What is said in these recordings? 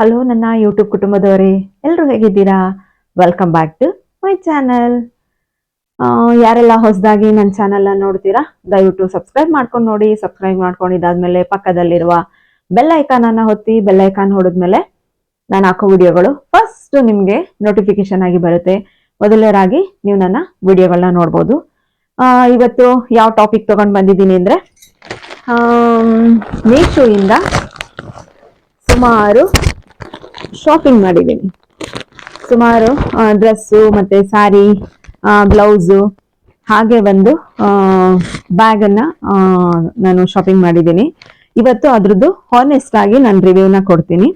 Hello ನನ್ನ YouTube ಕುಟುಂಬದವರೇ ಎಲ್ಲರೂ ಹೇಗಿದ್ದೀರಾ? Welcome back to my channel ಯಾರೆಲ್ಲ ಹೊಸದಾಗಿ ನನ್ನ ಚಾನಲ್ನ ನೋಡ್ತೀರಾ, ದಯವಿಟ್ಟು ಸಬ್ಸ್ಕ್ರೈಬ್ ಮಾಡ್ಕೊಂಡು ನೋಡಿ ಸಬ್ಸ್ಕ್ರೈಬ್ ಮಾಡ್ಕೊಂಡಿದ್ದಾದ್ಮೇಲೆ ಪಕ್ಕದಲ್ಲಿರುವ ಬೆಲ್ ಐಕಾನನ್ನು ಹೊತ್ತಿ ಬೆಲ್ ಐಕಾನ್ ಹೊಡೆದ್ಮೇಲೆ ನಾನು ಹಾಕೋ ವಿಡಿಯೋಗಳು ಫಸ್ಟ್ ನಿಮಗೆ ನೋಟಿಫಿಕೇಶನ್ ಆಗಿ ಬರುತ್ತೆ. ಮೊದಲನೇದಾಗಿ ನೀವು ನನ್ನ ವಿಡಿಯೋಗಳನ್ನ ನೋಡ್ಬೋದು. ಇವತ್ತು ಯಾವ ಟಾಪಿಕ್ ತೊಗೊಂಡು ಬಂದಿದ್ದೀನಿ ಅಂದರೆ ಮೀಶೋಯಿಂದ ಸುಮಾರು ಶಾಪಿಂಗ್ ಮಾಡಿದ್ದೀನಿ. ಸುಮಾರು ಡ್ರೆಸ್ಸು ಮತ್ತೆ ಸ್ಯಾರಿ ಬ್ಲೌಸು ಹಾಗೆ ಒಂದು ಬ್ಯಾಗನ್ನು ನಾನು ಶಾಪಿಂಗ್ ಮಾಡಿದ್ದೀನಿ. ಇವತ್ತು ಅದ್ರದ್ದು ಹಾನೆಸ್ಟ್ ಆಗಿ ನಾನು ರಿವ್ಯೂನ ಕೊಡ್ತೀನಿ.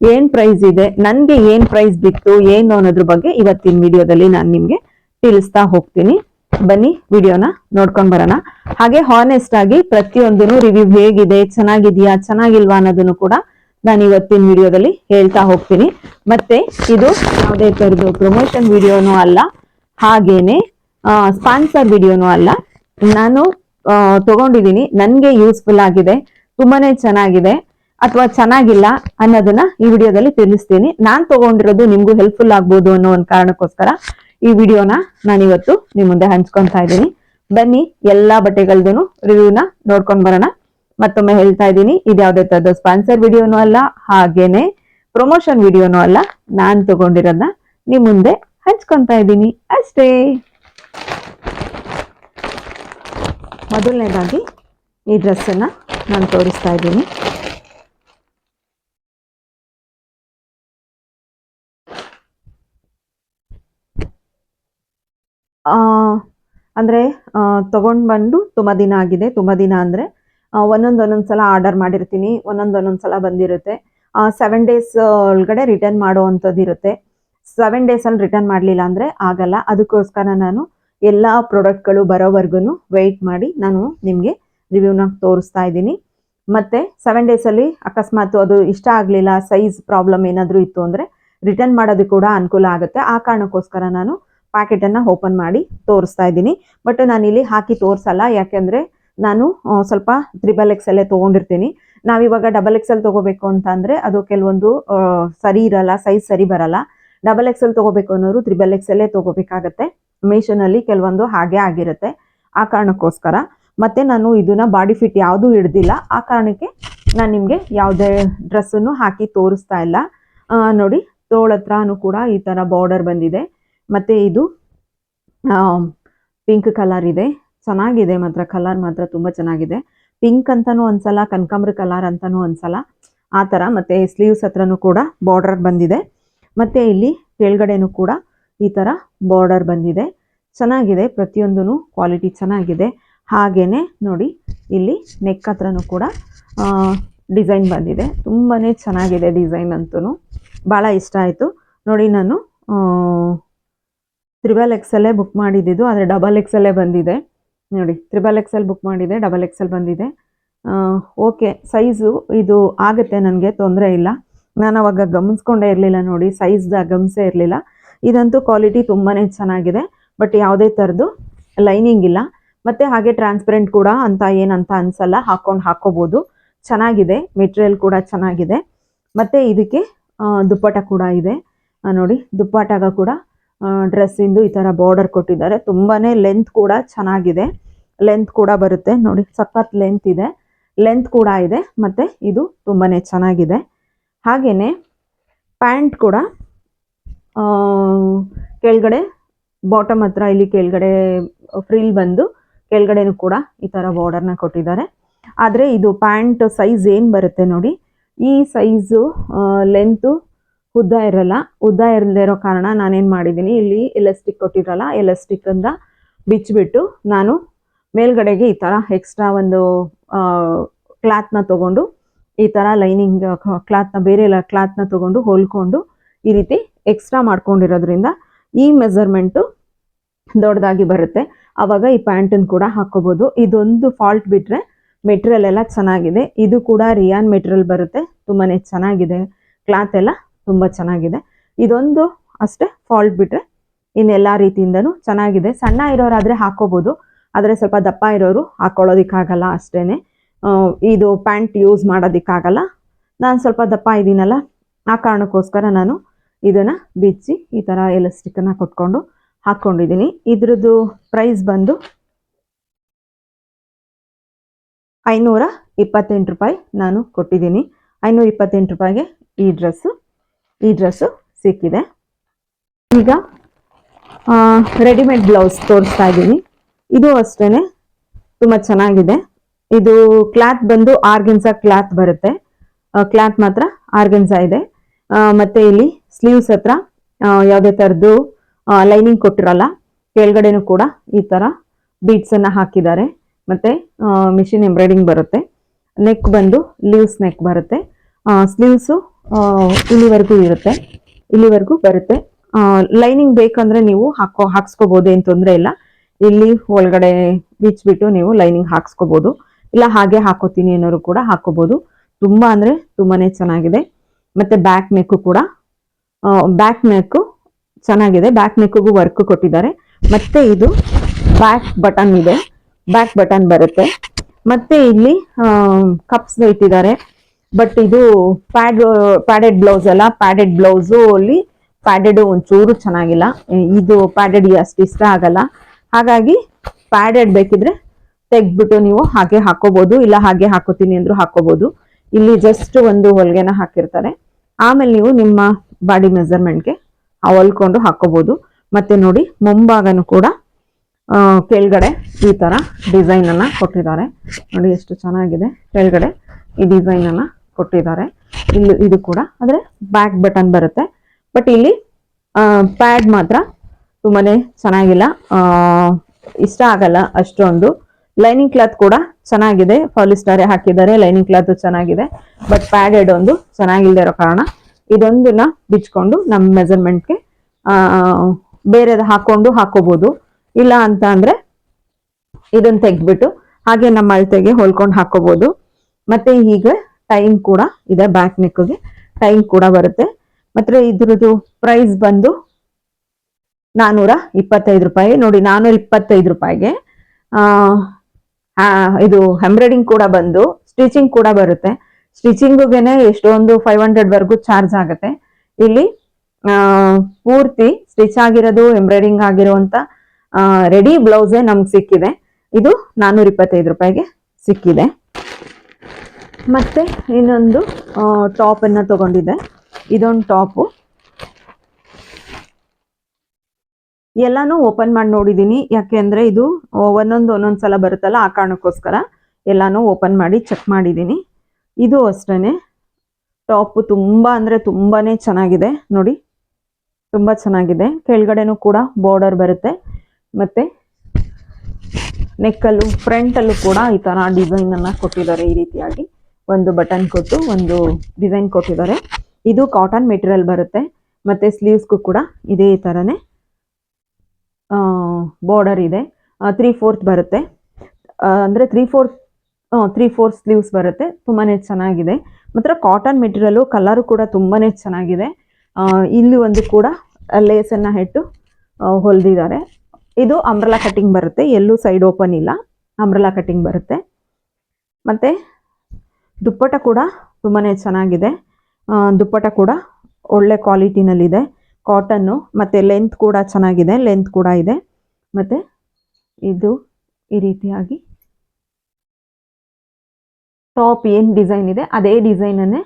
ಏನು ಪ್ರೈಸ್ ಇದೆ, ನನಗೆ ಏನು ಪ್ರೈಸ್ ಬಿತ್ತು, ಏನು ಅನ್ನೋದ್ರ ಬಗ್ಗೆ ಇವತ್ತಿನ ವಿಡಿಯೋದಲ್ಲಿ ನಾನು ನಿಮಗೆ ತಿಳಿಸ್ತಾ ಹೋಗ್ತೀನಿ. ಬನ್ನಿ, ವಿಡಿಯೋನ ನೋಡ್ಕೊಂಡು ಬರೋಣ. ಹಾಗೆ ಹಾನೆಸ್ಟ್ ಆಗಿ ಪ್ರತಿಯೊಂದನ್ನು ರಿವ್ಯೂ ಹೇಗಿದೆ, ಚೆನ್ನಾಗಿದೆಯಾ, ಚೆನ್ನಾಗಿಲ್ವಾ ಅನ್ನೋದನ್ನು ಕೂಡ ನಾನು ಇವತ್ತಿನ ವಿಡಿಯೋದಲ್ಲಿ ಹೇಳ್ತಾ ಹೋಗ್ತೀನಿ. ಮತ್ತೆ ಇದು ಯಾವುದೇ ತರದ್ದು ಪ್ರಮೋಷನ್ ವಿಡಿಯೋನೂ ಅಲ್ಲ, ಹಾಗೇನೆ ಸ್ಪಾನ್ಸರ್ ವಿಡಿಯೋನೂ ಅಲ್ಲ. ನಾನು ತಗೊಂಡಿದ್ದೀನಿ. ನನಗೆ ಯೂಸ್ಫುಲ್ ಆಗಿದೆ. ತುಂಬಾನೇ ಚೆನ್ನಾಗಿದೆ. ಅಥವಾ ಚೆನ್ನಾಗಿಲ್ಲ ಅನ್ನೋದನ್ನ ಈ ವಿಡಿಯೋದಲ್ಲಿ ತಿಳಿಸ್ತೀನಿ. ನಾನು ತಗೊಂಡಿರೋದು ನಿಮ್ಗೂ ಹೆಲ್ಪ್ಫುಲ್ ಆಗ್ಬೋದು ಅನ್ನೋ ಒಂದು ಕಾರಣಕ್ಕೋಸ್ಕರ ಈ ವಿಡಿಯೋನ ನಾನಿವತ್ತು ನಿಮ್ಮ ಮುಂದೆ ಹಂಚ್ಕೊತಾ ಇದ್ದೀನಿ. ಬನ್ನಿ, ಎಲ್ಲಾ ಬಟ್ಟೆಗಳದ್ದು ರಿವ್ಯೂನ ನೋಡ್ಕೊಂಡ್ ಬರೋಣ. ಮತ್ತೊಮ್ಮೆ ಹೇಳ್ತಾ ಇದ್ದೀನಿ, ಇದು ಯಾವುದೇ ತರದ ಸ್ಪಾನ್ಸರ್ ವಿಡಿಯೋನೂ ಅಲ್ಲ, ಹಾಗೇನೆ ಪ್ರಮೋಷನ್ ವಿಡಿಯೋನೂ ಅಲ್ಲ. ನಾನು ತಗೊಂಡಿರೋದನ್ನ ನಿಮ್ಮ ಮುಂದೆ ಹಂಚ್ಕೊತಾ ಇದ್ದೀನಿ ಅಷ್ಟೇ. ಮೊದಲನೇದಾಗಿ ಈ ಡ್ರೆಸ್ಸನ್ನ ನಾನು ತೋರಿಸ್ತಾ ಇದ್ದೀನಿ. ಅಂದ್ರೆ ತಗೊಂಡ್ ಬಂದು ತುಂಬಾ ದಿನ ಆಗಿದೆ. ತುಂಬಾ ದಿನ ಅಂದ್ರೆ ಒಂದೊಂದ್ ಒಂದೊಂದು ಸಲ ಆರ್ಡರ್ ಮಾಡಿರ್ತೀನಿ ಒಂದೊಂದು ಒಂದೊಂದು ಸಲ ಬಂದಿರುತ್ತೆ. ಸೆವೆನ್ ಡೇಸ್ ಒಳಗಡೆ ರಿಟರ್ನ್ ಮಾಡೋ ಇರುತ್ತೆ. ಸೆವೆನ್ ಡೇಸಲ್ಲಿ ರಿಟರ್ನ್ ಮಾಡಲಿಲ್ಲ ಅಂದರೆ ಆಗಲ್ಲ. ಅದಕ್ಕೋಸ್ಕರ ನಾನು ಎಲ್ಲ ಪ್ರಾಡಕ್ಟ್ಗಳು ಬರೋವರೆಗೂ ವೆಯ್ಟ್ ಮಾಡಿ ನಾನು ನಿಮಗೆ ರಿವ್ಯೂನ ತೋರಿಸ್ತಾ ಇದ್ದೀನಿ. ಮತ್ತು ಸೆವೆನ್ ಡೇಸಲ್ಲಿ ಅಕಸ್ಮಾತ್ ಅದು ಇಷ್ಟ ಆಗಲಿಲ್ಲ ಸೈಜ್ ಪ್ರಾಬ್ಲಮ್ ಏನಾದರೂ ಇತ್ತು ಅಂದರೆ ರಿಟರ್ನ್ ಮಾಡೋದು ಕೂಡ ಅನುಕೂಲ ಆಗುತ್ತೆ. ಆ ಕಾರಣಕ್ಕೋಸ್ಕರ ನಾನು ಪ್ಯಾಕೆಟನ್ನು ಓಪನ್ ಮಾಡಿ ತೋರಿಸ್ತಾ ಇದ್ದೀನಿ. ಬಟ್ ನಾನು ಇಲ್ಲಿ ಹಾಕಿ ತೋರಿಸಲ್ಲ, ಯಾಕೆಂದರೆ ನಾನು ಸ್ವಲ್ಪ ತ್ರಿಬಲ್ ಎಕ್ಸ್ ಎಲ್ಲೇ ತೊಗೊಂಡಿರ್ತೀನಿ. ನಾವಿವಾಗ ಡಬಲ್ ಎಕ್ಸ್ ಎಲ್ ತೊಗೋಬೇಕು ಅಂತ ಅಂದರೆ ಅದು ಕೆಲವೊಂದು ಸರಿ ಇರಲ್ಲ, ಸೈಜ್ ಸರಿ ಬರಲ್ಲ. ಡಬಲ್ ಎಕ್ಸ್ ಎಲ್ ತೊಗೋಬೇಕು ಅನ್ನೋರು ತ್ರಿಬಲ್ ಎಕ್ಸ್ ಎಲ್ಲೇ ತೊಗೋಬೇಕಾಗತ್ತೆ. ಮೇಷನಲ್ಲಿ ಕೆಲವೊಂದು ಹಾಗೆ ಆಗಿರುತ್ತೆ. ಆ ಕಾರಣಕ್ಕೋಸ್ಕರ. ಮತ್ತೆ ನಾನು ಇದನ್ನ ಬಾಡಿ ಫಿಟ್ ಯಾವುದೂ ಹಿಡ್ದಿಲ್ಲ. ಆ ಕಾರಣಕ್ಕೆ ನಾನು ನಿಮಗೆ ಯಾವುದೇ ಡ್ರೆಸ್ಸನ್ನು ಹಾಕಿ ತೋರಿಸ್ತಾ ಇಲ್ಲ. ನೋಡಿ, ತೋಳ ಹತ್ರನೂ ಕೂಡ ಈ ಥರ ಬಾರ್ಡರ್ ಬಂದಿದೆ. ಮತ್ತೆ ಇದು ಪಿಂಕ್ ಕಲರ್ ಇದೆ. ಚೆನ್ನಾಗಿದೆ ಮಾತ್ರ, ಕಲರ್ ಮಾತ್ರ ತುಂಬ ಚೆನ್ನಾಗಿದೆ. ಪಿಂಕ್ ಅಂತಾನೂ ಅನ್ಸಲ್ಲ ಕನಕಾಂಬ್ರ ಕಲರ್ ಅಂತಾನೂ ಅನ್ಸಲ್ಲ ಆ ಥರ ಮತ್ತೆ ಸ್ಲೀವ್ಸ್ ಹತ್ರನೂ ಕೂಡ ಬಾರ್ಡರ್ ಬಂದಿದೆ. ಮತ್ತೆ ಇಲ್ಲಿ ಕೆಳಗಡೆನೂ ಕೂಡ ಈ ಥರ ಬಾರ್ಡರ್ ಬಂದಿದೆ. ಚೆನ್ನಾಗಿದೆ ಪ್ರತಿಯೊಂದೂ ಕ್ವಾಲಿಟಿ ಚೆನ್ನಾಗಿದೆ. ಹಾಗೇನೆ ನೋಡಿ, ಇಲ್ಲಿ ನೆಕ್ ಹತ್ರನೂ ಕೂಡ ಡಿಸೈನ್ ಬಂದಿದೆ. ತುಂಬಾ ಚೆನ್ನಾಗಿದೆ ಡಿಸೈನ್ ಅಂತೂ ಭಾಳ ಇಷ್ಟ ಆಯಿತು. ನೋಡಿ ನಾನು ತ್ರಿಬಲ್ ಎಕ್ಸಲ್ಲೇ ಬುಕ್ ಮಾಡಿದ್ದು, ಆದರೆ ಡಬಲ್ ಎಕ್ಸಲ್ಲೇ ಬಂದಿದೆ. ನೋಡಿ ತ್ರಿಬಲ್ ಎಕ್ಸೆಲ್ ಬುಕ್ ಮಾಡಿದೆ ಡಬಲ್ ಎಕ್ಸೆಲ್ ಬಂದಿದೆ. ಓಕೆ ಸೈಜು ಇದು ಆಗುತ್ತೆ, ನನಗೆ ತೊಂದರೆ ಇಲ್ಲ. ನಾನು ಅವಾಗ ಗಮನಿಸ್ಕೊಂಡೇ ಇರಲಿಲ್ಲ ನೋಡಿ ಸೈಜ್ದ ಗಮನಿಸೇ ಇರಲಿಲ್ಲ. ಇದಂತೂ ಕ್ವಾಲಿಟಿ ತುಂಬಾ ಚೆನ್ನಾಗಿದೆ ಬಟ್ ಯಾವುದೇ ಥರದ್ದು ಲೈನಿಂಗ್ ಇಲ್ಲ. ಮತ್ತು ಹಾಗೆ ಟ್ರಾನ್ಸ್ಪರೆಂಟ್ ಕೂಡ ಅಂತ ಏನಂತ ಅನಿಸಲ್ಲ ಹಾಕ್ಕೊಂಡು ಹಾಕ್ಕೋಬೋದು ಚೆನ್ನಾಗಿದೆ ಮೆಟೀರಿಯಲ್ ಕೂಡ ಚೆನ್ನಾಗಿದೆ. ಮತ್ತು ಇದಕ್ಕೆ ದುಪ್ಪಟ ಕೂಡ ಇದೆ. ನೋಡಿ ದುಪ್ಪಟಾಗ ಕೂಡ ಡ್ರೆಸ್ಸಿಂದು ಈ ಥರ ಬಾರ್ಡರ್ ಕೊಟ್ಟಿದ್ದಾರೆ. ತುಂಬಾ ಲೆಂತ್ ಕೂಡ ಚೆನ್ನಾಗಿದೆ. ಲೆಂತ್ ಕೂಡ ಬರುತ್ತೆ. ನೋಡಿ, ಸಖತ್ ಲೆಂತ್ ಇದೆ. ಲೆಂತ್ ಕೂಡ ಇದೆ. ಮತ್ತು ಇದು ತುಂಬಾ ಚೆನ್ನಾಗಿದೆ. ಹಾಗೆಯೇ ಪ್ಯಾಂಟ್ ಕೂಡ ಕೆಳಗಡೆ ಬಾಟಮ್ ಹತ್ರ ಇಲ್ಲಿ ಕೆಳಗಡೆ ಫ್ರಿಲ್ ಬಂದು ಕೆಳಗಡೆನೂ ಕೂಡ ಈ ಥರ ಬಾರ್ಡರ್ನ ಕೊಟ್ಟಿದ್ದಾರೆ. ಆದರೆ ಇದು ಪ್ಯಾಂಟ್ ಸೈಜ್ ಏನು ಬರುತ್ತೆ ನೋಡಿ, ಈ ಸೈಜು ಲೆಂತು ಉದ್ದ ಇರಲ್ಲ. ಉದ್ದ ಇರದೇ ಇರೋ ಕಾರಣ ನಾನೇನು ಮಾಡಿದ್ದೀನಿ, ಇಲ್ಲಿ ಎಲಸ್ಟಿಕ್ ಕೊಟ್ಟಿರಲ್ಲ ಎಲಾಸ್ಟಿಕ್ಕಿಂದ ಬಿಚ್ಚಿಬಿಟ್ಟು ನಾನು ಮೇಲ್ಗಡೆಗೆ ಈ ಥರ ಎಕ್ಸ್ಟ್ರಾ ಒಂದು ಕ್ಲಾತ್ನ ತೊಗೊಂಡು, ಈ ಥರ ಲೈನಿಂಗ್ ಕ್ಲಾತ್ನ ಬೇರೆ ಎಲ್ಲ ಕ್ಲಾತ್ನ ತೊಗೊಂಡು ಹೊಲ್ಕೊಂಡು ಈ ರೀತಿ ಎಕ್ಸ್ಟ್ರಾ ಮಾಡ್ಕೊಂಡಿರೋದ್ರಿಂದ ಈ ಮೆಸರ್ಮೆಂಟು ದೊಡ್ಡದಾಗಿ ಬರುತ್ತೆ. ಆವಾಗ ಈ ಪ್ಯಾಂಟನ್ನು ಕೂಡ ಹಾಕೋಬೋದು. ಇದೊಂದು ಫಾಲ್ಟ್ ಬಿಟ್ಟರೆ ಮೆಟೀರಿಯಲ್ ಎಲ್ಲ ಚೆನ್ನಾಗಿದೆ. ಇದು ಕೂಡ ರಿಯಾನ್ ಮೆಟೀರಿಯಲ್ ಬರುತ್ತೆ. ತುಂಬಾ ಚೆನ್ನಾಗಿದೆ. ಕ್ಲಾತ್ ಎಲ್ಲ ತುಂಬ ಚೆನ್ನಾಗಿದೆ. ಇದೊಂದು ಅಷ್ಟೇ ಫಾಲ್ಟ್ ಬಿಟ್ಟರೆ ಇನ್ನೆಲ್ಲ ರೀತಿಯಿಂದನೂ ಚೆನ್ನಾಗಿದೆ. ಸಣ್ಣ ಇರೋರಾದರೆ ಹಾಕೋಬೋದು, ಆದರೆ ಸ್ವಲ್ಪ ದಪ್ಪ ಇರೋರು ಹಾಕೊಳ್ಳೋದಕ್ಕಾಗಲ್ಲ ಅಷ್ಟೇ ಇದು ಪ್ಯಾಂಟ್ ಯೂಸ್ ಮಾಡೋದಕ್ಕಾಗಲ್ಲ. ನಾನು ಸ್ವಲ್ಪ ದಪ್ಪ ಇದ್ದೀನಲ್ಲ ಆ ಕಾರಣಕ್ಕೋಸ್ಕರ ನಾನು ಇದನ್ನು ಬಿಚ್ಚಿ ಈ ಥರ ಎಲಾಸ್ಟಿಕನ್ನು ಕೊಟ್ಕೊಂಡು ಹಾಕ್ಕೊಂಡಿದ್ದೀನಿ ಇದ್ರದ್ದು ಪ್ರೈಸ್ ಬಂದು ಐನೂರ ಇಪ್ಪತ್ತೆಂಟು ರೂಪಾಯಿ ನಾನು ಕೊಟ್ಟಿದ್ದೀನಿ. ಐನೂರ ಇಪ್ಪತ್ತೆಂಟು ರೂಪಾಯಿಗೆ ಈ ಡ್ರೆಸ್ಸು ಈ ಡ್ರೆಸ್ಸು ಸಿಕ್ಕಿದೆ. ಈಗ ರೆಡಿಮೇಡ್ ಬ್ಲೌಸ್ ತೋರಿಸ್ತಾ ಇದ್ದೀನಿ. ಇದು ಅಷ್ಟೇ ತುಂಬ ಚೆನ್ನಾಗಿದೆ. ಇದು ಕ್ಲಾತ್ ಬಂದು ಆರ್ಗೆನ್ಸ ಕ್ಲಾತ್ ಬರುತ್ತೆ. ಕ್ಲಾತ್ ಮಾತ್ರ ಆರ್ಗೆನ್ಸ ಇದೆ. ಮತ್ತೆ ಇಲ್ಲಿ ಸ್ಲೀವ್ಸ್ ಹತ್ರ ಯಾವುದೇ ಥರದ್ದು ಲೈನಿಂಗ್ ಕೊಟ್ಟಿರಲ್ಲ, ಕೆಳಗಡೆನೂ ಕೂಡ ಈ ಥರ ಬೀಟ್ಸನ್ನು ಹಾಕಿದ್ದಾರೆ. ಮತ್ತೆ ಮಿಷಿನ್ ಎಂಬ್ರಾಯ್ಡಿಂಗ್ ಬರುತ್ತೆ. ನೆಕ್ ಬಂದು ಲೀವ್ಸ್ ನೆಕ್ ಬರುತ್ತೆ. ಸ್ಲೀವ್ಸು ಇಲ್ಲಿವರೆಗೂ ಇರುತ್ತೆ. ಇಲ್ಲಿವರೆಗೂ ಬರುತ್ತೆ. ಲೈನಿಂಗ್ ಬೇಕಂದ್ರೆ ನೀವು ಹಾಕೋ ಹಾಕ್ಸ್ಕೋಬಹುದು ಏನು ತೊಂದರೆ ಇಲ್ಲ. ಇಲ್ಲಿ ಒಳಗಡೆ ಬಿಚ್ಚಿಬಿಟ್ಟು ನೀವು ಲೈನಿಂಗ್ ಹಾಕ್ಸ್ಕೋಬಹುದು ಇಲ್ಲ, ಹಾಗೆ ಹಾಕೋತೀನಿ ಅನ್ನೋರು ಕೂಡ ಹಾಕೋಬಹುದು ತುಂಬಾ ಅಂದ್ರೆ ತುಂಬಾನೇ ಚೆನ್ನಾಗಿದೆ. ಮತ್ತೆ ಬ್ಯಾಕ್ ನೆಕ್ ಕೂಡ. ಬ್ಯಾಕ್ ನೆಕ್ ಚೆನ್ನಾಗಿದೆ. ಬ್ಯಾಕ್ ನೆಕ್ಗೂ ವರ್ಕ್ ಕೊಟ್ಟಿದ್ದಾರೆ. ಮತ್ತೆ ಇದು ಬ್ಯಾಕ್ ಬಟನ್ ಇದೆ. ಬ್ಯಾಕ್ ಬಟನ್ ಬರುತ್ತೆ. ಮತ್ತೆ ಇಲ್ಲಿ ಕಪ್ಸ್ ಇಟ್ಟಿದ್ದಾರೆ. ಬಟ್ ಇದು ಪ್ಯಾಡ್ ಪ್ಯಾಡೆಡ್ ಬ್ಲೌಸ್ ಅಲ್ಲ ಪ್ಯಾಡೆಡ್ ಬ್ಲೌಸು ಅಲ್ಲಿ ಪ್ಯಾಡೆಡ್ ಒಂಚೂರು ಚೆನ್ನಾಗಿಲ್ಲ. ಇದು ಪ್ಯಾಡೆಡ್ ಅಷ್ಟು ಇಷ್ಟ ಆಗಲ್ಲ. ಹಾಗಾಗಿ ಪ್ಯಾಡೆಡ್ ಬೇಕಿದ್ರೆ ತೆಗ್ದ್ಬಿಟ್ಟು ನೀವು ಹಾಗೆ ಹಾಕೋಬಹುದು ಇಲ್ಲ ಹಾಗೆ ಹಾಕೋತೀನಿ ಅಂದ್ರೂ ಹಾಕೋಬಹುದು ಇಲ್ಲಿ ಜಸ್ಟ್ ಒಂದು ಹೊಲಿಗೆನ ಹಾಕಿರ್ತಾರೆ. ಆಮೇಲೆ ನೀವು ನಿಮ್ಮ ಬಾಡಿ ಮೆಸರ್ಮೆಂಟ್ಗೆ ಹೊಲ್ಕೊಂಡು ಹಾಕೋಬಹುದು ಮತ್ತೆ ನೋಡಿ, ಮುಂಭಾಗನು ಕೂಡ ಕೆಳಗಡೆ ಈ ತರ ಡಿಸೈನ್ ಅನ್ನ ಕೊಟ್ಟಿದ್ದಾರೆ. ನೋಡಿ ಎಷ್ಟು ಚೆನ್ನಾಗಿದೆ. ಕೆಳಗಡೆ ಈ ಡಿಸೈನ್ ಅನ್ನ ಕೊಟ್ಟಿದ್ದಾರೆ. ಇಲ್ಲಿ ಇದು ಕೂಡ ಆದ್ರೆ ಬ್ಯಾಕ್ ಬಟನ್ ಬರುತ್ತೆ. ಬಟ್ ಇಲ್ಲಿ ಪ್ಯಾಡ್ ಮಾತ್ರ ತುಂಬಾನೇ ಚೆನ್ನಾಗಿಲ್ಲ. ಇಷ್ಟ ಆಗಲ್ಲ ಅಷ್ಟೊಂದು. ಲೈನಿಂಗ್ ಕ್ಲಾತ್ ಕೂಡ ಚೆನ್ನಾಗಿದೆ. ಪಾಲಿಸ್ಟರ್ ಹಾಕಿದ್ದಾರೆ ಲೈನಿಂಗ್ ಕ್ಲಾತ್ ಚೆನ್ನಾಗಿದೆ. ಬಟ್ ಪ್ಯಾಡೆಡ್ ಒಂದು ಚೆನ್ನಾಗಿಲ್ಲದೆ ಇರೋ ಕಾರಣ ಇದೊಂದನ್ನ ಬಿಚ್ಕೊಂಡು ನಮ್ಮ ಮೆಜರ್ಮೆಂಟ್ಗೆ ಬೇರೆದು ಹಾಕೊಂಡು ಹಾಕೋಬಹುದು ಇಲ್ಲ ಅಂತ ಅಂದ್ರೆ ಇದನ್ನ ತೆಗ್ದ್ಬಿಟ್ಟು ಹಾಗೆ ನಮ್ಮ ಅಳತೆಗೆ ಹೊಲ್ಕೊಂಡು ಹಾಕೋಬಹುದು ಮತ್ತೆ ಈಗ ಟೈಮ್ ಕೂಡ ಇದೆ ಬ್ಯಾಕ್ ನೆಕ್ಗೆ ಟೈಮ್ ಕೂಡ ಬರುತ್ತೆ. ಮತ್ತೆ ಇದ್ರದ್ದು ಪ್ರೈಸ್ ಬಂದು ನಾನೂರ ಇಪ್ಪತ್ತೈದು ರೂಪಾಯಿ. ನೋಡಿ, ನಾನೂರ ಇಪ್ಪತ್ತೈದು ರೂಪಾಯಿಗೆ ಇದು ಎಂಬ್ರಾಯ್ಡಿಂಗ್ ಕೂಡ ಬಂದು ಸ್ಟಿಚಿಂಗ್ ಕೂಡ ಬರುತ್ತೆ. ಸ್ಟಿಚಿಂಗುಗೆನೆ ಎಷ್ಟೊಂದು ಫೈವ್ ಹಂಡ್ರೆಡ್ ವರ್ಗು ಚಾರ್ಜ್ ಆಗುತ್ತೆ. ಇಲ್ಲಿ ಪೂರ್ತಿ ಸ್ಟಿಚ್ ಆಗಿರೋದು ಎಂಬ್ರಾಯ್ಡಿಂಗ್ ಆಗಿರುವಂತ ರೆಡಿ ಬ್ಲೌಸೇ ನಮ್ಗೆ ಸಿಕ್ಕಿದೆ. ಇದು ನಾನೂರ ಇಪ್ಪತ್ತೈದು ರೂಪಾಯಿಗೆ ಸಿಕ್ಕಿದೆ. ಮತ್ತೆ ಇನ್ನೊಂದು ಟಾಪ್ ಅನ್ನ ತಗೊಂಡಿದ್ದೆ. ಇದೊಂದು ಟಾಪು ಎಲ್ಲನೂ ಓಪನ್ ಮಾಡಿ ನೋಡಿದೀನಿ. ಯಾಕೆಂದ್ರೆ ಇದು ಒಂದೊಂದು ಒಂದೊಂದು ಸಲ ಬರುತ್ತಲ್ಲ ಆ ಕಾರಣಕ್ಕೋಸ್ಕರ ಎಲ್ಲನೂ ಓಪನ್ ಮಾಡಿ ಚೆಕ್ ಮಾಡಿದ್ದೀನಿ ಇದು ಅಷ್ಟೇನೆ. ಟಾಪ್ ತುಂಬಾ ಅಂದ್ರೆ ತುಂಬಾನೇ ಚೆನ್ನಾಗಿದೆ. ನೋಡಿ, ತುಂಬಾ ಚೆನ್ನಾಗಿದೆ. ಕೆಳಗಡೆನೂ ಕೂಡ ಬಾರ್ಡರ್ ಬರುತ್ತೆ. ಮತ್ತೆ ನೆಕ್ಕಲ್ಲೂ ಫ್ರಂಟಲ್ಲೂ ಕೂಡ ಈ ಥರ ಡಿಸೈನನ್ನು ಕೊಟ್ಟಿದ್ದಾರೆ ಈ ರೀತಿಯಾಗಿ. ಒಂದು ಬಟನ್ ಕೊಟ್ಟು ಒಂದು ಡಿಸೈನ್ ಕೊಟ್ಟಿದ್ದಾರೆ ಇದು ಕಾಟನ್ ಮೆಟೀರಿಯಲ್ ಬರುತ್ತೆ. ಮತ್ತು ಸ್ಲೀವ್ಸ್ಗೂ ಕೂಡ ಇದೇ ಥರನೇ ಬಾರ್ಡರ್ ಇದೆ. ತ್ರೀ ಫೋರ್ತ್ ಬರುತ್ತೆ. ಅಂದರೆ three fourth three fourth sleeves ಬರುತ್ತೆ. ತುಂಬಾ ಚೆನ್ನಾಗಿದೆ. ಮಾತ್ರ ಕಾಟನ್ ಮೆಟೀರಿಯಲು ಕಲರು ಕೂಡ ತುಂಬಾ ಚೆನ್ನಾಗಿದೆ. ಇಲ್ಲಿ ಒಂದು ಕೂಡ ಲೇಸನ್ನು ಇಟ್ಟು ಹೊಲಿದಿದ್ದಾರೆ. ಇದು ಅಂಬ್ರಲಾ ಕಟ್ಟಿಂಗ್ ಬರುತ್ತೆ. ಎಲ್ಲೂ ಸೈಡ್ ಓಪನ್ ಇಲ್ಲ. ಅಂಬ್ರಲಾ ಕಟ್ಟಿಂಗ್ ಬರುತ್ತೆ. ಮತ್ತೆ ದುಪ್ಪಟ ಕೂಡ ತುಂಬಾ ಚೆನ್ನಾಗಿದೆ. ದುಪ್ಪಟ ಕೂಡ ಒಳ್ಳೆ ಕ್ವಾಲಿಟಿನಲ್ಲಿದೆ. ಕಾಟನ್ನು ಮತ್ತು ಲೆಂತ್ ಕೂಡ ಚೆನ್ನಾಗಿದೆ. ಲೆಂತ್ ಕೂಡ ಇದೆ. ಮತ್ತು ಇದು ಈ ರೀತಿಯಾಗಿ ಟಾಪ್ ಏನು ಡಿಸೈನ್ ಇದೆ, ಅದೇ ಡಿಸೈನನ್ನೇ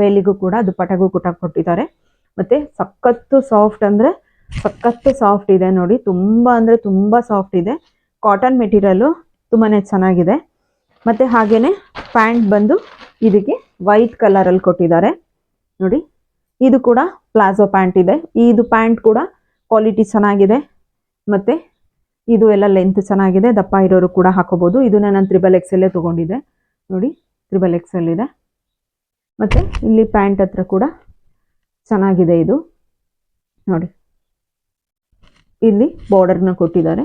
ವೇಲಿಗೂ ಕೂಡ ದುಪ್ಪಟಗೂ ಕೂಡ ಕೊಟ್ಟಿದ್ದಾರೆ. ಮತ್ತು ಸಖತ್ತು ಸಾಫ್ಟ್ ಅಂದರೆ ಸಖತ್ತು ಸಾಫ್ಟ್ ಇದೆ ನೋಡಿ. ತುಂಬ ಅಂದರೆ ತುಂಬ ಸಾಫ್ಟ್ ಇದೆ. ಕಾಟನ್ ಮೆಟೀರಿಯಲ್ಲು ತುಂಬಾ ಚೆನ್ನಾಗಿದೆ. ಮತ್ತೆ ಹಾಗೇನೆ ಪ್ಯಾಂಟ್ ಬಂದು ಇದಕ್ಕೆ ವೈಟ್ ಕಲರ್ ಅಲ್ಲಿ ಕೊಟ್ಟಿದ್ದಾರೆ. ನೋಡಿ, ಇದು ಕೂಡ ಪ್ಲಾಜೋ ಪ್ಯಾಂಟ್ ಇದೆ. ಇದು ಪ್ಯಾಂಟ್ ಕೂಡ ಕ್ವಾಲಿಟಿ ಚೆನ್ನಾಗಿದೆ. ಮತ್ತೆ ಇದು ಎಲ್ಲ ಲೆಂತ್ ಚೆನ್ನಾಗಿದೆ. ದಪ್ಪ ಇರೋರು ಕೂಡ ಹಾಕೋಬಹುದು ಇದನ್ನ ನಾನು ತ್ರಿಬಲ್ ಎಕ್ಸ್ ಎಲ್ಲೇ ತಗೊಂಡಿದ್ದೆ. ನೋಡಿ ತ್ರಿಬಲ್ ಎಕ್ಸ್ ಎಲ್ ಇದೆ. ಮತ್ತೆ ಇಲ್ಲಿ ಪ್ಯಾಂಟ್ ಹತ್ರ ಕೂಡ ಚೆನ್ನಾಗಿದೆ ಇದು. ನೋಡಿ, ಇಲ್ಲಿ ಬಾರ್ಡರ್ನ ಕೊಟ್ಟಿದ್ದಾರೆ.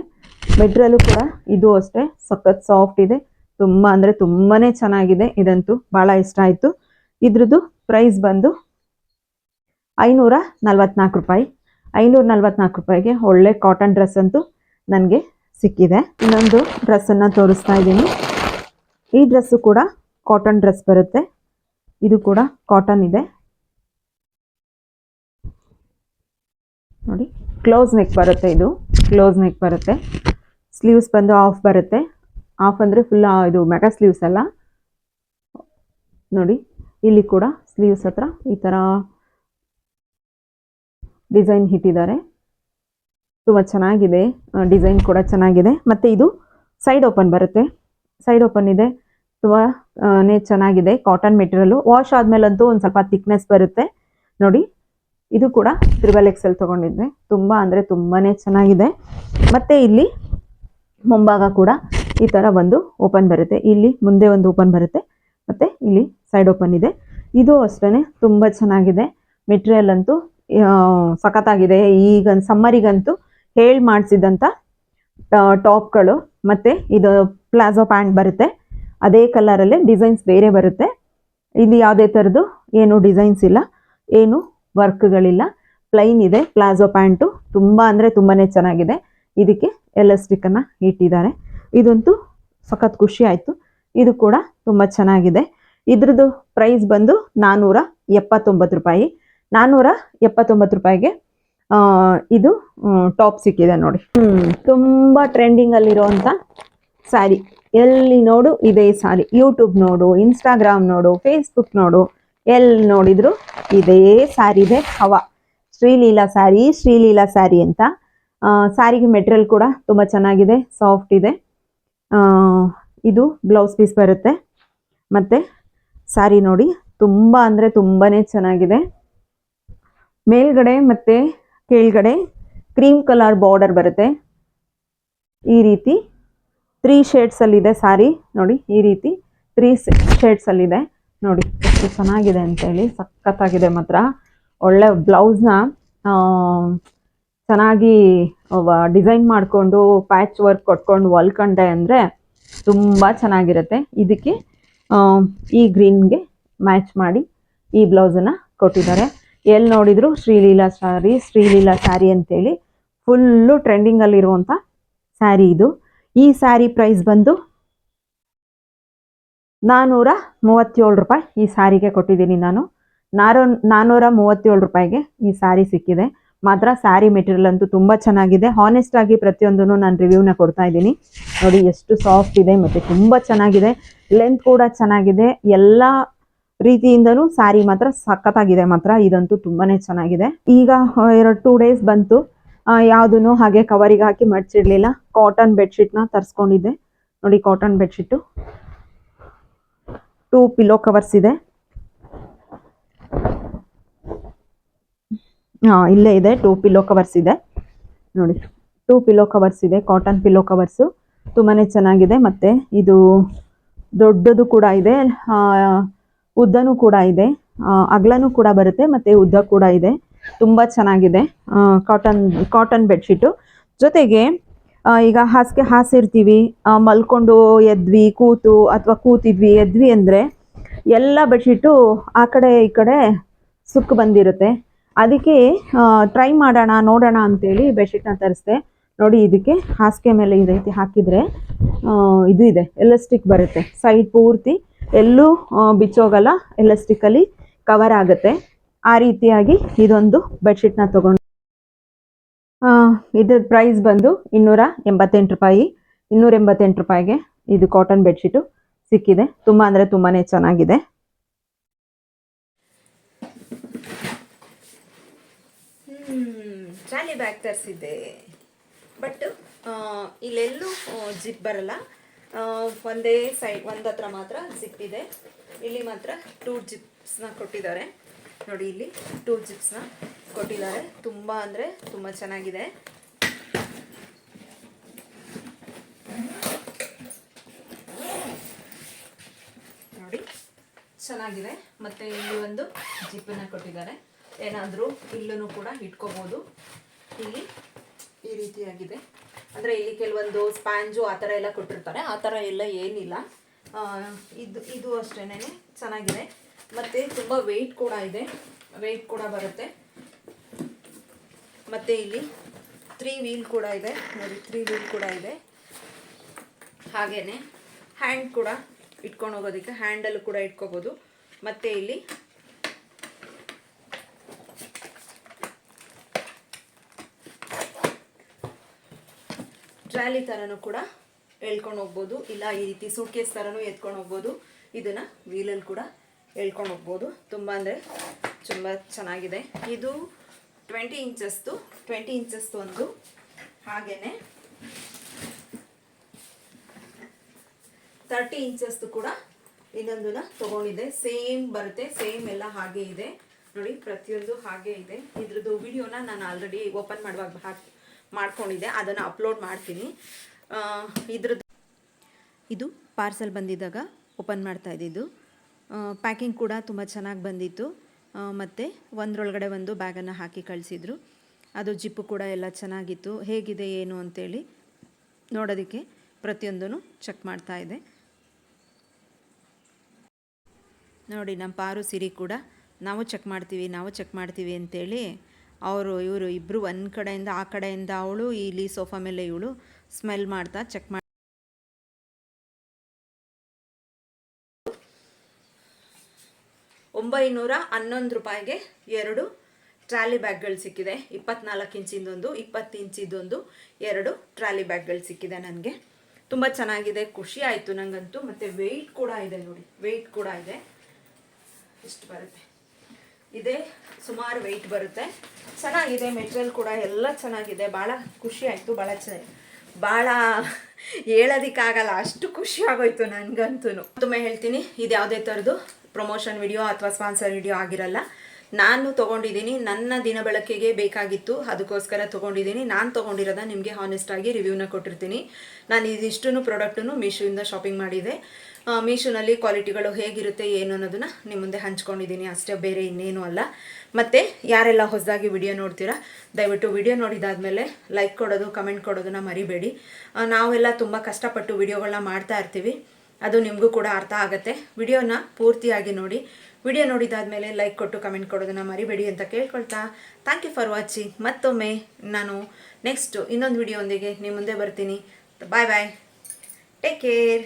ಮೆಟ್ರಲ್ಲೂ ಕೂಡ ಇದು ಅಷ್ಟೇ. ಸಖತ್ ಸಾಫ್ಟ್ ಇದೆ. ತುಂಬ ಅಂದರೆ ತುಂಬಾ ಚೆನ್ನಾಗಿದೆ. ಇದಂತೂ ಭಾಳ ಇಷ್ಟ ಆಯಿತು. ಇದ್ರದ್ದು ಪ್ರೈಸ್ ಬಂದು ಐನೂರ ನಲ್ವತ್ನಾಲ್ಕು ರೂಪಾಯಿ. ಐನೂರ ನಲ್ವತ್ನಾಲ್ಕು ರೂಪಾಯಿಗೆ ಒಳ್ಳೆ ಕಾಟನ್ ಡ್ರೆಸ್ ಅಂತೂ ನನಗೆ ಸಿಕ್ಕಿದೆ. ಇನ್ನೊಂದು ಡ್ರೆಸ್ಸನ್ನು ತೋರಿಸ್ತಾ ಇದ್ದೀನಿ. ಈ ಡ್ರೆಸ್ಸು ಕೂಡ ಕಾಟನ್ ಡ್ರೆಸ್ ಬರುತ್ತೆ. ಇದು ಕೂಡ ಕಾಟನ್ ಇದೆ. ನೋಡಿ ಕ್ಲೋಸ್ ನೆಕ್ ಬರುತ್ತೆ ಇದು. ಕ್ಲೋಸ್ ನೆಕ್ ಬರುತ್ತೆ. ಸ್ಲೀವ್ಸ್ ಬಂದು ಆಫ್ ಬರುತ್ತೆ. ಆಫ್ ಅಂದರೆ ಫುಲ್ ಇದು ಮೆಗಾ ಸ್ಲೀವ್ಸ್ ಅಲ್ಲ? ನೋಡಿ, ಇಲ್ಲಿ ಕೂಡ ಸ್ಲೀವ್ಸ್ ಹತ್ರ ಈ ಥರ ಡಿಸೈನ್ ಇಟ್ಟಿದ್ದಾರೆ. ತುಂಬ ಚೆನ್ನಾಗಿದೆ ಡಿಸೈನ್ ಕೂಡ ಚೆನ್ನಾಗಿದೆ. ಮತ್ತು ಇದು ಸೈಡ್ ಓಪನ್ ಬರುತ್ತೆ. ಸೈಡ್ ಓಪನ್ ಇದೆ, ತುಂಬಾ ಚೆನ್ನಾಗಿದೆ ಕಾಟನ್ ಮೆಟೀರಿಯಲ್ಲು ವಾಶ್ ಆದಮೇಲಂತೂ ಒಂದು ಸ್ವಲ್ಪ ಥಿಕ್ನೆಸ್ ಬರುತ್ತೆ. ನೋಡಿ, ಇದು ಕೂಡ ತ್ರಿಬಲ್ ಎಕ್ಸೆಲ್ ತೊಗೊಂಡಿದ್ದೆ. ತುಂಬ ಅಂದರೆ ತುಂಬಾ ಚೆನ್ನಾಗಿದೆ. ಮತ್ತೆ ಇಲ್ಲಿ ಮುಂಭಾಗ ಕೂಡ ಈ ತರ ಒಂದು ಓಪನ್ ಬರುತ್ತೆ. ಇಲ್ಲಿ ಮುಂದೆ ಒಂದು ಓಪನ್ ಬರುತ್ತೆ. ಮತ್ತೆ ಇಲ್ಲಿ ಸೈಡ್ ಓಪನ್ ಇದೆ. ಇದು ಅಷ್ಟೇ ತುಂಬಾ ಚೆನ್ನಾಗಿದೆ. ಮೆಟೀರಿಯಲ್ ಅಂತೂ ಸಖತ್ತಾಗಿದೆ. ಈಗ ಸಮ್ಮರಿಗಂತೂ ಹೇಳಿ ಮಾಡಿಸಿದಂಥ ಟಾಪ್ಗಳು ಮತ್ತೆ ಇದು ಪ್ಲಾಜೋ ಪ್ಯಾಂಟ್ ಬರುತ್ತೆ. ಅದೇ ಕಲರಲ್ಲೇ ಡಿಸೈನ್ಸ್ ಬೇರೆ ಬರುತ್ತೆ. ಇಲ್ಲಿ ಯಾವುದೇ ಥರದ್ದು ಏನು ಡಿಸೈನ್ಸ್ ಇಲ್ಲ. ಏನು ವರ್ಕ್ಗಳಿಲ್ಲ ಪ್ಲೈನ್ ಇದೆ. ಪ್ಲಾಜೋ ಪ್ಯಾಂಟು ತುಂಬ ಅಂದರೆ ತುಂಬಾನೇ ಚೆನ್ನಾಗಿದೆ. ಇದಕ್ಕೆ ಎಲಾಸ್ಟಿಕನ್ನು ಇಟ್ಟಿದ್ದಾರೆ. ಇದಂತೂ ಸಖತ್ ಖುಷಿ ಆಯಿತು. ಇದು ಕೂಡ ತುಂಬ ಚೆನ್ನಾಗಿದೆ. ಇದ್ರದ್ದು ಪ್ರೈಸ್ ಬಂದು ನಾನ್ನೂರ ಎಪ್ಪತ್ತೊಂಬತ್ತು ರೂಪಾಯಿ. ನಾನ್ನೂರ ಎಪ್ಪತ್ತೊಂಬತ್ತು ರೂಪಾಯಿಗೆ ಇದು ಟಾಪ್ ಸಿಕ್ಕಿದೆ ನೋಡಿ. ತುಂಬ ಟ್ರೆಂಡಿಂಗಲ್ಲಿರುವಂಥ ಸ್ಯಾರಿ ಎಲ್ಲಿ ನೋಡು, ಇದೇ ಸ್ಯಾರಿ ಯೂಟ್ಯೂಬ್ ನೋಡು ಇನ್ಸ್ಟಾಗ್ರಾಮ್ ನೋಡು ಫೇಸ್ಬುಕ್ ನೋಡು, ಎಲ್ಲಿ ನೋಡಿದ್ರು ಇದೇ ಸ್ಯಾರಿ ಇದೆ, ಹವ. ಶ್ರೀಲೀಲಾ ಸ್ಯಾರಿ ಶ್ರೀಲೀಲಾ ಸ್ಯಾರಿ ಅಂತ. ಸ್ಯಾರಿಗೆ ಮೆಟೀರಿಯಲ್ ಕೂಡ ತುಂಬ ಚೆನ್ನಾಗಿದೆ ಸಾಫ್ಟ್ ಇದೆ. ಇದು ಬ್ಲೌಸ್ ಪೀಸ್ ಬರುತ್ತೆ. ಮತ್ತು ಸ್ಯಾರಿ ನೋಡಿ ತುಂಬ ಅಂದರೆ ತುಂಬಾ ಚೆನ್ನಾಗಿದೆ. ಮೇಲ್ಗಡೆ ಮತ್ತು ಕೆಳಗಡೆ ಕ್ರೀಮ್ ಕಲರ್ ಬಾರ್ಡರ್ ಬರುತ್ತೆ. ಈ ರೀತಿ ತ್ರೀ ಶೇಡ್ಸಲ್ಲಿದೆ ಸ್ಯಾರಿ ನೋಡಿ, ಈ ರೀತಿ ತ್ರೀ ಶೇಡ್ಸಲ್ಲಿದೆ ನೋಡಿ, ಎಷ್ಟು ಚೆನ್ನಾಗಿದೆ ಅಂತೇಳಿ ಸಖತ್ತಾಗಿದೆ ಮಾತ್ರ. ಒಳ್ಳೆ ಬ್ಲೌಸ್ನ ಚೆನ್ನಾಗಿ ಡಿಸೈನ್ ಮಾಡಿಕೊಂಡು ಪ್ಯಾಚ್ ವರ್ಕ್ ಕೊಟ್ಕೊಂಡು ಹೊಲ್ಕೊಂಡೆ ಅಂದರೆ ತುಂಬ ಚೆನ್ನಾಗಿರುತ್ತೆ. ಇದಕ್ಕೆ ಈ ಗ್ರೀನ್ಗೆ ಮ್ಯಾಚ್ ಮಾಡಿ ಈ ಬ್ಲೌಸನ್ನು ಕೊಟ್ಟಿದ್ದಾರೆ. ಎಲ್ಲಿ ನೋಡಿದ್ರು ಶ್ರೀಲೀಲಾ ಸ್ಯಾರಿ ಶ್ರೀಲೀಲಾ ಸ್ಯಾರಿ ಅಂತೇಳಿ ಫುಲ್ಲು ಟ್ರೆಂಡಿಂಗಲ್ಲಿರುವಂಥ ಸ್ಯಾರಿ ಇದು. ಈ ಸ್ಯಾರಿ ಪ್ರೈಸ್ ಬಂದು ನಾನ್ನೂರ ಮೂವತ್ತೇಳು ರೂಪಾಯಿ ಈ ಸ್ಯಾರಿಗೆ ಕೊಟ್ಟಿದ್ದೀನಿ ನಾನು. ನಾರು ನಾನ್ನೂರ ಮೂವತ್ತೇಳು ರೂಪಾಯಿಗೆ ಈ ಸ್ಯಾರಿ ಸಿಕ್ಕಿದೆ. ಮಾತ್ರ ಸ್ಯಾರಿ ಮೆಟೀರಿಯಲ್ ಅಂತೂ ತುಂಬ ಚೆನ್ನಾಗಿದೆ. ಹಾನೆಸ್ಟ್ ಆಗಿ ಪ್ರತಿಯೊಂದನ್ನು ನಾನು ರಿವ್ಯೂನ ಕೊಡ್ತಾ ಇದ್ದೀನಿ. ನೋಡಿ ಎಷ್ಟು ಸಾಫ್ಟ್ ಇದೆ ಮತ್ತು ತುಂಬ ಚೆನ್ನಾಗಿದೆ. ಲೆಂತ್ ಕೂಡ ಚೆನ್ನಾಗಿದೆ. ಎಲ್ಲ ರೀತಿಯಿಂದನೂ ಸ್ಯಾರಿ ಮಾತ್ರ ಸಖತ್ತಾಗಿದೆ ಮಾತ್ರ. ಇದಂತೂ ತುಂಬಾನೇ ಚೆನ್ನಾಗಿದೆ. ಈಗ ಎರಡು ಟೂ ಡೇಸ್ ಬಂತು. ಯಾವುದೂ ಹಾಗೆ ಕವರಿಗೆ ಹಾಕಿ ಮಡ್ಚಿಡ್ಲಿಲ್ಲ. ಕಾಟನ್ ಬೆಡ್ಶೀಟ್ನ ತರಿಸ್ಕೊಂಡಿದ್ದೆ. ನೋಡಿ cotton bedsheet two pillow covers ಇದೆ. ಇಲ್ಲೇ ಇದೆ. ಟೂ ಪಿಲೋ ಕವರ್ಸ್ ಇದೆ. ನೋಡಿ ಟೂ ಪಿಲೋ ಕವರ್ಸ್ ಇದೆ ಕಾಟನ್ ಪಿಲೋ ಕವರ್ಸು ತುಂಬಾ ಚೆನ್ನಾಗಿದೆ. ಮತ್ತು ಇದು ದೊಡ್ಡದು ಕೂಡ ಇದೆ. ಉದ್ದನೂ ಕೂಡ ಇದೆ. ಅಗಲನೂ ಕೂಡ ಬರುತ್ತೆ. ಮತ್ತು ಉದ್ದ ಕೂಡ ಇದೆ. ತುಂಬ ಚೆನ್ನಾಗಿದೆ. ಕಾಟನ್ ಕಾಟನ್ ಬೆಡ್ಶೀಟು ಜೊತೆಗೆ ಈಗ ಹಾಸಿಗೆ, ಹಾಸಿರ್ತೀವಿ. ಮಲ್ಕೊಂಡು ಎದ್ವಿ, ಕೂತು ಅಥವಾ ಕೂತಿದ್ವಿ, ಎದ್ವಿ ಅಂದರೆ ಎಲ್ಲ ಬೆಡ್ಶೀಟು ಆ ಕಡೆ ಈ ಕಡೆ ಸುಕ್ಕು ಬಂದಿರುತ್ತೆ. ಅದಕ್ಕೆ ಟ್ರೈ ಮಾಡೋಣ, ನೋಡೋಣ ಅಂತೇಳಿ ಬೆಡ್ಶೀಟ್ನ ತರಿಸ್ದೆ. ನೋಡಿ, ಇದಕ್ಕೆ ಹಾಸಿಗೆ ಮೇಲೆ ಈ ರೀತಿ ಹಾಕಿದರೆ ಇದು ಇದೆ ಎಲಾಸ್ಟಿಕ್ ಬರುತ್ತೆ. ಸೈಡ್ ಪೂರ್ತಿ ಎಲ್ಲೂ ಬಿಚ್ಚೋಗಲ್ಲ ಎಲಾಸ್ಟಿಕಲ್ಲಿ ಕವರ್ ಆಗುತ್ತೆ. ಆ ರೀತಿಯಾಗಿ ಇದೊಂದು ಬೆಡ್ಶೀಟ್ನ ತೊಗೊಂಡು. ಇದ್ರ ಪ್ರೈಸ್ ಬಂದು ಇನ್ನೂರ ಎಂಬತ್ತೆಂಟು ರೂಪಾಯಿ. ಇನ್ನೂರ ಎಂಬತ್ತೆಂಟು ರೂಪಾಯಿಗೆ ಇದು ಕಾಟನ್ ಬೆಡ್ಶೀಟು ಸಿಕ್ಕಿದೆ. ತುಂಬ ಅಂದರೆ ತುಂಬಾ ಚೆನ್ನಾಗಿದೆ. ಟ್ರಾಲಿ ಬ್ಯಾಗ್ ತರಿಸಿದ್ದೆ. ಬಟ್ ಇಲ್ಲೆಲ್ಲೂ ಜಿಪ್ ಬರಲ್ಲ. ಒಂದೇ ಸೈಡ್ ಒಂದು ಹತ್ರ ಮಾತ್ರ ಜಿಪ್ ಇದೆ. ಇಲ್ಲಿ ಮಾತ್ರ ಟೂ ಜಿಪ್ಸ್ನ ಕೊಟ್ಟಿದ್ದಾರೆ. ನೋಡಿ ಇಲ್ಲಿ ಟೂ ಜಿಪ್ಸ್ನ ಕೊಟ್ಟಿದ್ದಾರೆ. ತುಂಬ ಅಂದರೆ ತುಂಬ ಚೆನ್ನಾಗಿದೆ. ನೋಡಿ, ಚೆನ್ನಾಗಿದೆ. ಮತ್ತೆ ಇಲ್ಲಿ ಒಂದು ಜಿಪ್ಪನ್ನು ಕೊಟ್ಟಿದ್ದಾರೆ. ಏನಾದರೂ ಇಲ್ಲೂ ಕೂಡ ಇಟ್ಕೋಬೋದು. ಇಲ್ಲಿ ಈ ರೀತಿಯಾಗಿದೆ. ಅಂದರೆ ಇಲ್ಲಿ ಕೆಲವೊಂದು ಸ್ಪ್ಯಾಂಜು ಆ ಥರ ಎಲ್ಲ ಕೊಟ್ಟಿರ್ತಾರೆ. ಆ ಥರ ಎಲ್ಲ ಏನಿಲ್ಲ. ಇದು ಇದು ಅಷ್ಟೇನೆ. ಚೆನ್ನಾಗಿದೆ. ಮತ್ತು ತುಂಬ ವೆಯ್ಟ್ ಕೂಡ ಇದೆ. ವೆಯ್ಟ್ ಕೂಡ ಬರುತ್ತೆ. ಮತ್ತು ಇಲ್ಲಿ ತ್ರೀ ವೀಲ್ ಕೂಡ ಇದೆ. ನೋಡಿ ತ್ರೀ ವೀಲ್ ಕೂಡ ಇದೆ. ಹಾಗೆಯೇ ಹ್ಯಾಂಡ್ ಕೂಡ ಇಟ್ಕೊಂಡು ಹೋಗೋದಕ್ಕೆ ಹ್ಯಾಂಡಲ್ ಕೂಡ ಇಟ್ಕೋಬೋದು. ಮತ್ತು ಇಲ್ಲಿ ಟ್ರಾಲಿ ಥರನೂ ಕೂಡ ಎಳ್ಕೊಂಡು ಹೋಗ್ಬೋದು. ಇಲ್ಲ, ಈ ರೀತಿ ಸೂಟ್ಕೇಸ್ ಥರನೂ ಎತ್ಕೊಂಡು ಹೋಗ್ಬೋದು. ಇದನ್ನು ವೀಲಲ್ಲಿ ಕೂಡ ಎಳ್ಕೊಂಡು ಹೋಗ್ಬೋದು. ತುಂಬ ಅಂದರೆ ತುಂಬ ಚೆನ್ನಾಗಿದೆ. ಇದು ಟ್ವೆಂಟಿ ಇಂಚಸ್ದು ಟ್ವೆಂಟಿ ಇಂಚಸ್ದು ಒಂದು. ಹಾಗೆಯೇ ತರ್ಟಿ ಇಂಚಸ್ದು ಕೂಡ ಇನ್ನೊಂದನ್ನ ತಗೊಂಡಿದ್ದೆ ಸೇಮ್ ಬರುತ್ತೆ. ಸೇಮ್ ಎಲ್ಲ ಹಾಗೆ ಇದೆ. ನೋಡಿ, ಪ್ರತಿಯೊಂದು ಹಾಗೆ ಇದೆ. ಇದ್ರದ್ದು ವಿಡಿಯೋನ ನಾನು ಆಲ್ರೆಡಿ ಓಪನ್ ಮಾಡುವಾಗ ಹಾಕಿ ಮಾಡ್ಕೊಂಡಿದ್ದೆ, ಅದನ್ನು ಅಪ್ಲೋಡ್ ಮಾಡ್ತೀನಿ. ಇದ್ರದ್ದು ಇದು ಪಾರ್ಸಲ್ ಬಂದಿದ್ದಾಗ ಓಪನ್ ಮಾಡ್ತಾ ಇದ್ದಿದ್ದು. ಪ್ಯಾಕಿಂಗ್ ಕೂಡ ತುಂಬ ಚೆನ್ನಾಗಿ ಬಂದಿತ್ತು. ಮತ್ತು ಒಂದರೊಳಗಡೆ ಒಂದು ಬ್ಯಾಗನ್ನು ಹಾಕಿ ಕಳಿಸಿದ್ರು. ಅದು ಜಿಪ್ಪು ಕೂಡ ಎಲ್ಲ ಚೆನ್ನಾಗಿತ್ತು. ಹೇಗಿದೆ, ಏನು ಅಂತೇಳಿ ನೋಡೋದಕ್ಕೆ ಪ್ರತಿಯೊಂದೂ ಚೆಕ್ ಮಾಡ್ತಾ ಇದೆ ನೋಡಿ, ನಮ್ಮ ಪಾರು ಸಿರಿ ಕೂಡ ನಾವು ಚೆಕ್ ಮಾಡ್ತೀವಿ, ನಾವು ಚೆಕ್ ಮಾಡ್ತೀವಿ ಅಂತೇಳಿ ಅವರು ಇವರು ಇಬ್ಬರು ಒಂದು ಕಡೆಯಿಂದ ಆ ಕಡೆಯಿಂದ ಅವಳು ಇಲ್ಲಿ ಸೋಫಾ ಮೇಲೆ ಇವಳು ಸ್ಮೆಲ್ ಮಾಡ್ತಾ ಚೆಕ್ ಮಾಡಿ ಒಂಬೈನೂರ ಹನ್ನೊಂದು ರೂಪಾಯಿಗೆ ಎರಡು ಟ್ರಾಲಿ ಬ್ಯಾಗ್ಗಳು ಸಿಕ್ಕಿದೆ. ಇಪ್ಪತ್ನಾಲ್ಕು ಇಂಚಿಂದೊಂದು, ಇಪ್ಪತ್ತು ಇಂಚಿದೊಂದು, ಎರಡು ಟ್ರಾಲಿ ಬ್ಯಾಗ್ಗಳು ಸಿಕ್ಕಿದೆ ನನಗೆ. ತುಂಬ ಚೆನ್ನಾಗಿದೆ, ಖುಷಿ ಆಯಿತು ನನಗಂತೂ ಮತ್ತು ವೆಯ್ಟ್ ಕೂಡ ಇದೆ ನೋಡಿ. ವೆಯ್ಟ್ ಕೂಡ ಇದೆ. ಎಷ್ಟು ಬರುತ್ತೆ? ಇದೇ. ಸುಮಾರು ವೆಯ್ಟ್ ಬರುತ್ತೆ. ಚೆನ್ನಾಗಿದೆ ಮೆಟೀರಿಯಲ್ ಕೂಡ ಎಲ್ಲ ಚೆನ್ನಾಗಿದೆ. ಭಾಳ ಖುಷಿ ಆಯಿತು ಭಾಳ ಚೆನ್ನ ಭಾಳ ಹೇಳೋದಕ್ಕಾಗಲ್ಲ, ಅಷ್ಟು ಖುಷಿ ಆಗೋಯ್ತು ನನಗಂತೂ ತುಂಬ ಹೇಳ್ತೀನಿ ಇದು ಯಾವುದೇ ಥರದ್ದು ಪ್ರಮೋಷನ್ ವಿಡಿಯೋ ಅಥವಾ ಸ್ಪಾನ್ಸರ್ ವಿಡಿಯೋ ಆಗಿರಲ್ಲ. ನಾನು ತಗೊಂಡಿದ್ದೀನಿ, ನನ್ನ ದಿನ ಬಳಕೆಗೆ ಬೇಕಾಗಿತ್ತು, ಅದಕ್ಕೋಸ್ಕರ ತೊಗೊಂಡಿದ್ದೀನಿ. ನಾನು ತೊಗೊಂಡಿರೋದ ನಿಮಗೆ ಹಾನೆಸ್ಟಾಗಿ ರಿವ್ಯೂನ ಕೊಟ್ಟಿರ್ತೀನಿ. ನಾನು ಇದಿಷ್ಟು ಪ್ರಾಡಕ್ಟನ್ನು ಮೀಶೋಯಿಂದ ಶಾಪಿಂಗ್ ಮಾಡಿದೆ. ಮೀಶೋನಲ್ಲಿ ಕ್ವಾಲಿಟಿಗಳು ಹೇಗಿರುತ್ತೆ, ಏನು ಅನ್ನೋದನ್ನ ನಿಮ್ಮ ಮುಂದೆ ಹಂಚ್ಕೊಂಡಿದ್ದೀನಿ. ಅಷ್ಟೇ, ಬೇರೆ ಇನ್ನೇನು ಅಲ್ಲ. ಮತ್ತು, ಯಾರೆಲ್ಲ ಹೊಸದಾಗಿ ವಿಡಿಯೋ ನೋಡ್ತೀರಾ, ದಯವಿಟ್ಟು ವಿಡಿಯೋ ನೋಡಿದಾದ್ಮೇಲೆ ಲೈಕ್ ಕೊಡೋದು ಕಮೆಂಟ್ ಕೊಡೋದನ್ನ ಮರಿಬೇಡಿ. ನಾವೆಲ್ಲ ತುಂಬ ಕಷ್ಟಪಟ್ಟು ವಿಡಿಯೋಗಳನ್ನ ಮಾಡ್ತಾ ಇರ್ತೀವಿ. ಅದು ನಿಮಗೂ ಕೂಡ ಅರ್ಥ ಆಗುತ್ತೆ. ವಿಡಿಯೋನ ಪೂರ್ತಿಯಾಗಿ ನೋಡಿ ವಿಡಿಯೋ ನೋಡಿದಾದ್ಮೇಲೆ ಲೈಕ್ ಕೊಟ್ಟು ಕಮೆಂಟ್ ಕೊಡೋದನ್ನು ಮರಿಬೇಡಿ ಅಂತ ಕೇಳ್ಕೊಳ್ತಾ. ಥ್ಯಾಂಕ್ ಯು ಫಾರ್ ವಾಚಿಂಗ್ ಮತ್ತೊಮ್ಮೆ ನಾನು ನೆಕ್ಸ್ಟು ಇನ್ನೊಂದು ವಿಡಿಯೋ ಒಂದಿಗೆ ನಿಮ್ಮ ಮುಂದೆ ಬರ್ತೀನಿ. ಬಾಯ್ ಬಾಯ್ ಟೇಕ್ ಕೇರ್